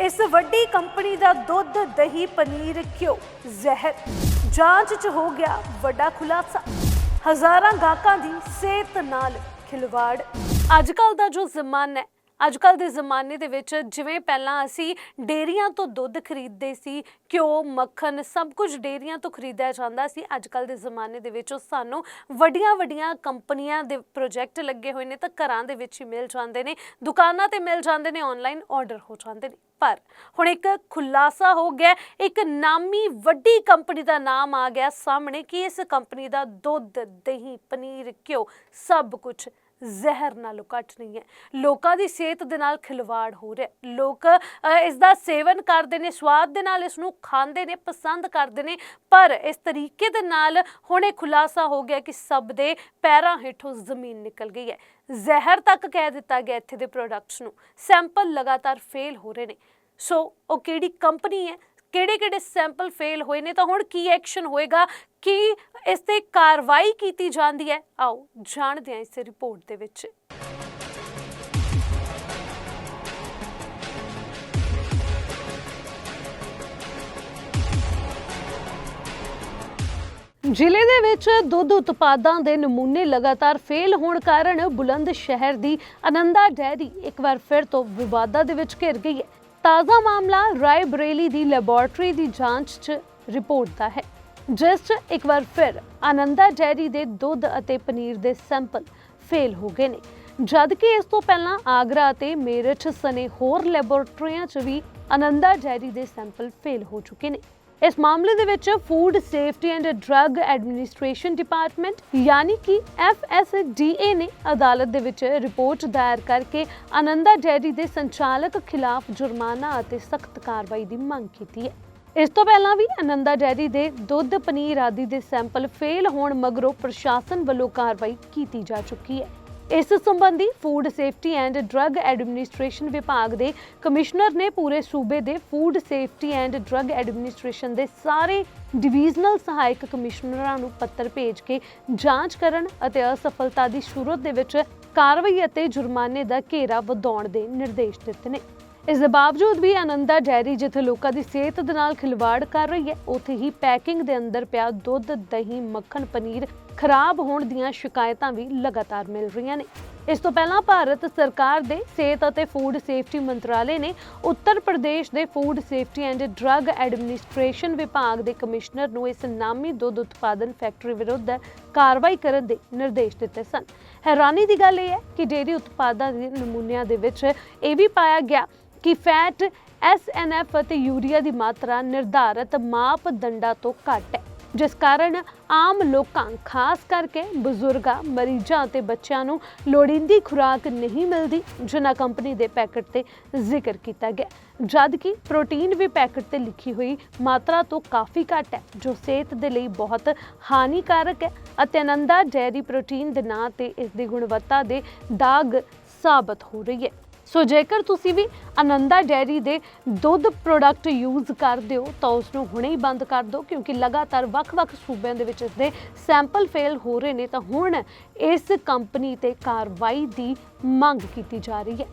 ਇਸ ਵੱਡੀ ਕੰਪਨੀ ਦਾ ਦੁੱਧ, ਦਹੀਂ, ਪਨੀਰ ਘਿਓ, ਜ਼ਹਿਰ। ਜਾਂਚ 'ਚ ਹੋ ਗਿਆ ਵੱਡਾ ਖੁਲਾਸਾ। ਹਜ਼ਾਰਾਂ ਗਾਹਕਾਂ ਦੀ ਸਿਹਤ ਨਾਲ ਖਿਲਵਾੜ। ਅੱਜ ਕੱਲ ਦਾ ਜੋ ਜ਼ਮਾਨਾ ਹੈ ਅੱਜ ਕੱਲ ਦੇ ਜ਼ਮਾਨੇ ਦੇ ਵਿੱਚ ਜਿਵੇਂ ਪਹਿਲਾਂ ਅਸੀਂ ਡੇਰੀਆਂ ਤੋਂ ਦੁੱਧ ਖਰੀਦਦੇ ਸੀ, ਘਿਓ, ਮੱਖਣ ਸਭ ਕੁਝ ਡੇਰੀਆਂ ਤੋਂ ਖਰੀਦਿਆ ਜਾਂਦਾ ਸੀ। ਅੱਜ ਕੱਲ ਦੇ ਜ਼ਮਾਨੇ ਦੇ ਵਿੱਚ ਉਹ ਸਾਨੂੰ ਵੱਡੀਆਂ ਵੱਡੀਆਂ ਕੰਪਨੀਆਂ ਦੇ ਪ੍ਰੋਜੈਕਟ ਲੱਗੇ ਹੋਏ ਨੇ ਤਾਂ ਘਰਾਂ ਦੇ ਵਿੱਚ ਹੀ ਮਿਲ ਜਾਂਦੇ ਨੇ, ਦੁਕਾਨਾਂ ਤੇ ਮਿਲ ਜਾਂਦੇ ਨੇ ਆਨਲਾਈਨ ਆਰਡਰ ਹੋ ਜਾਂਦੇ ਨੇ। ਪਰ ਹੁਣ ਇੱਕ ਖੁਲਾਸਾ ਹੋ ਗਿਆ, ਇੱਕ ਨਾਮੀ ਵੱਡੀ ਕੰਪਨੀ ਦਾ ਨਾਮ ਆ ਗਿਆ ਸਾਹਮਣੇ ਕਿ ਇਸ ਕੰਪਨੀ ਦਾ ਦੁੱਧ, ਦਹੀਂ, ਪਨੀਰ, ਘਿਓ ਸਭ ਕੁਝ ਜ਼ਹਿਰ ਨਾਲੋਂ ਘੱਟ ਨਹੀਂ ਹੈ। ਲੋਕਾਂ ਦੀ ਸਿਹਤ ਦੇ ਨਾਲ ਖਿਲਵਾੜ ਹੋ ਰਿਹਾ ਲੋਕ ਅ, ਇਸ ਦਾ ਸੇਵਨ ਕਰਦੇ ਨੇ ਸਵਾਦ ਦੇ ਨਾਲ ਇਸ ਨੂੰ ਖਾਂਦੇ ਨੇ ਪਸੰਦ ਕਰਦੇ ਨੇ। ਪਰ ਇਸ ਤਰੀਕੇ ਦੇ ਨਾਲ ਹੁਣ ਇਹ ਖੁਲਾਸਾ ਹੋ ਗਿਆ ਕਿ ਸਭ ਦੇ ਪੈਰਾਂ ਹੇਠੋਂ ਜ਼ਮੀਨ ਨਿਕਲ ਗਈ ਹੈ। ਜ਼ਹਿਰ ਤੱਕ ਕਹਿ ਦਿੱਤਾ ਗਿਆ ਇੱਥੇ ਦੇ ਪ੍ਰੋਡਕਟਸ ਨੂੰ। ਸੈਂਪਲ ਲਗਾਤਾਰ ਫੇਲ ਹੋ ਰਹੇ ਨੇ। ਸੋ ਉਹ ਕਿਹੜੀ ਕੰਪਨੀ ਹੈ? ਕਿਹੜੇ ਕਿਹੜੇ ਸੈਂਪਲ ਫੇਲ ਹੋਏ ਨੇ ਤਾਂ ਹੁਣ ਕੀ ਐਕਸ਼ਨ ਹੋਏਗਾ? ਕੀ ਇਸ ਤੇ ਕਾਰਵਾਈ ਕੀਤੀ ਜਾਂਦੀ ਹੈ? ਆਓ ਜਾਣਦੇ ਹਾਂ ਇਸ ਰਿਪੋਰਟ ਦੇ ਵਿੱਚ। ਜ਼ਿਲ੍ਹੇ ਦੇ ਵਿੱਚ ਦੁੱਧ ਉਤਪਾਦਾਂ ਦੇ ਨਮੂਨੇ ਲਗਾਤਾਰ ਫੇਲ ਹੋਣ ਕਾਰਨ ਬੁਲੰਦ ਸ਼ਹਿਰ ਦੀ ਆਨੰਦਾ ਡੈਰੀ ਇੱਕ ਵਾਰ ਫਿਰ ਤੋਂ ਵਿਵਾਦਾਂ ਦੇ ਵਿੱਚ ਘਿਰ ਗਈ ਹੈ। ਤਾਜ਼ਾ ਮਾਮਲਾ ਰਾਏ ਬਰੇਲੀ ਦੀ ਲੈਬੋਰਟਰੀ ਦੀ ਜਾਂਚ 'ਚ ਰਿਪੋਰਟ ਦਾ ਹੈ। ਜਿਸ 'ਚ ਇੱਕ ਵਾਰ ਫਿਰ ਆਨੰਦਾ ਡੈਰੀ ਦੇ ਦੁੱਧ ਅਤੇ ਪਨੀਰ ਦੇ ਸੈਂਪਲ ਫੇਲ ਹੋ ਗਏ ਨੇ। ਜਦਕਿ ਇਸ ਤੋਂ ਪਹਿਲਾਂ ਆਗਰਾ ਅਤੇ ਮੇਰਠ ਸਨੇ ਹੋਰ ਲੈਬੋਰਟਰੀਆਂ 'ਚ ਵੀ ਆਨੰਦਾ ਡੈਰੀ ਦੇ ਸੈਂਪਲ ਫੇਲ ਹੋ ਚੁੱਕੇ ਨੇ। ਇਸ ਮਾਮਲੇ ਦੇ ਵਿੱਚ food safety and drug administration department ਯਾਨੀ ਕਿ FSDA ਨੇ ਅਦਾਲਤ ਦੇ ਵਿੱਚ ਰਿਪੋਰਟ ਦਾਇਰ ਕਰਕੇ ਆਨੰਦਾ ਡੈਰੀ ਦੇ ਸੰਚਾਲਕ ਖਿਲਾਫ ਜੁਰਮਾਨਾ ਅਤੇ ਸਖਤ ਕਾਰਵਾਈ ਦੀ ਮੰਗ ਕੀਤੀ ਹੈ। ਇਸ ਤੋਂ ਪਹਿਲਾਂ ਵੀ ਆਨੰਦਾ ਡੈਰੀ ਦੇ ਦੁੱਧ, ਪਨੀਰ ਆਦਿ ਦੇ ਸੈਂਪਲ ਫੇਲ ਹੋਣ ਮਗਰੋਂ ਪ੍ਰਸ਼ਾਸਨ ਵੱਲੋਂ ਕਾਰਵਾਈ ਕੀਤੀ ਜਾ ਚੁੱਕੀ ਹੈ। ਇਸ ਸੰਬੰਧੀ food safety and drug administration ਵਿਭਾਗ ਦੇ ਕਮਿਸ਼ਨਰ ਨੇ ਪੂਰੇ ਸੂਬੇ ਦੇ food safety and drug administration ਦੇ ਸਾਰੇ ਡਿਵੀਜ਼ਨਲ ਸਹਾਇਕ ਕਮਿਸ਼ਨਰਾਂ ਨੂੰ ਪੱਤਰ ਭੇਜ ਕੇ ਜਾਂਚ ਕਰਨ ਅਤੇ ਅਸਫਲਤਾ ਦੀ ਸੂਰਤ ਦੇ ਵਿੱਚ ਕਾਰਵਾਈ ਅਤੇ ਜੁਰਮਾਨੇ ਦਾ ਘੇਰਾ ਵਧਾਉਣ ਦੇ ਨਿਰਦੇਸ਼ ਦਿੱਤੇ ਨੇ। ਇਸ ਦੇ ਬਾਵਜੂਦ ਵੀ ਆਨੰਦਾ ਡੈਰੀ ਜਿੱਥੇ ਲੋਕਾਂ ਦੀ ਸਿਹਤ ਦੇ ਨਾਲ ਖਿਲਵਾੜ ਕਰ ਰਹੀ ਹੈ, ਉੱਥੇ ਹੀ ਪੈਕਿੰਗ ਦੇ ਅੰਦਰ ਪਿਆ ਦੁੱਧ, ਦਹੀਂ, ਮੱਖਣ, ਪਨੀਰ ਖਰਾਬ ਹੋਣ ਦੀਆਂ ਸ਼ਿਕਾਇਤਾਂ ਵੀ ਲਗਾਤਾਰ ਮਿਲ ਰਹੀਆਂ ਨੇ। ਇਸ ਤੋਂ ਪਹਿਲਾਂ ਭਾਰਤ ਸਰਕਾਰ ਦੇ ਸਿਹਤ ਅਤੇ ਫੂਡ ਸੇਫਟੀ ਮੰਤਰਾਲੇ ਨੇ ਉੱਤਰ ਪ੍ਰਦੇਸ਼ ਦੇ food safety and drug administration ਵਿਭਾਗ ਦੇ ਕਮਿਸ਼ਨਰ ਨੂੰ ਇਸ ਨਾਮੀ ਦੁੱਧ ਉਤਪਾਦਨ ਫੈਕਟਰੀ ਵਿਰੁੱਧ ਕਾਰਵਾਈ ਕਰਨ ਦੇ ਨਿਰਦੇਸ਼ ਦਿੱਤੇ ਸਨ। ਹੈਰਾਨੀ ਦੀ ਗੱਲ ਇਹ ਹੈ ਕਿ ਡੇਅਰੀ ਉਤਪਾਦਾਂ ਦੇ ਨਮੂਨਿਆਂ ਦੇ ਵਿੱਚ ਇਹ ਵੀ ਪਾਇਆ ਗਿਆ ਕਿ ਫੈਟ ਐਸਐਨਐਫ ਅਤੇ ਯੂਰੀਆ ਦੀ ਮਾਤਰਾ ਨਿਰਧਾਰਤ ਮਾਪਦੰਡਾਂ ਤੋਂ ਘੱਟ ਹੈ, ਜਿਸ ਕਾਰਨ ਆਮ ਲੋਕਾਂ, ਖਾਸ ਕਰਕੇ ਬਜ਼ੁਰਗਾਂ, ਮਰੀਜ਼ਾਂ ਅਤੇ ਬੱਚਿਆਂ ਨੂੰ ਲੋੜੀਂਦੀ ਖੁਰਾਕ ਨਹੀਂ ਮਿਲਦੀ, ਜਿਨ੍ਹਾਂ ਕੰਪਨੀ ਦੇ ਪੈਕਟ ਤੇ ਜ਼ਿਕਰ ਕੀਤਾ ਗਿਆ। ਜਦ ਕਿ ਪ੍ਰੋਟੀਨ ਵੀ ਪੈਕਟ ਤੇ ਲਿਖੀ ਹੋਈ ਮਾਤਰਾ ਤੋਂ ਕਾਫੀ ਘੱਟ ਹੈ, ਜੋ ਸਿਹਤ ਦੇ ਲਈ ਬਹੁਤ ਹਾਨੀਕਾਰਕ ਹੈ ਅਤੇ ਅਨੰਦਾ ਡੈਰੀ ਪ੍ਰੋਟੀਨ ਦੇ ਨਾਂ ਤੇ ਇਸ ਦੀ ਗੁਣਵੱਤਾ ਦੇ ਦਾਗ ਸਾਬਤ ਹੋ ਰਹੀ ਹੈ। ਸੋ ਜੇਕਰ ਤੁਸੀਂ ਵੀ ਆਨੰਦਾ ਡੈਰੀ ਦੇ ਦੁੱਧ ਪ੍ਰੋਡਕਟ ਯੂਜ਼ ਕਰਦੇ ਹੋ, ਤਾਂ ਉਸ ਨੂੰ ਹੁਣੇ ਹੀ ਬੰਦ ਕਰ ਦਿਓ, ਕਿਉਂਕਿ ਲਗਾਤਾਰ ਵੱਖ-ਵੱਖ ਸੂਬਿਆਂ ਦੇ ਵਿੱਚ ਇਸ ਦੇ ਸੈਂਪਲ ਫੇਲ ਹੋ ਰਹੇ ਨੇ, ਤਾਂ ਹੁਣ ਇਸ ਕੰਪਨੀ ਤੇ ਕਾਰਵਾਈ ਦੀ ਮੰਗ ਕੀਤੀ ਜਾ ਰਹੀ ਹੈ।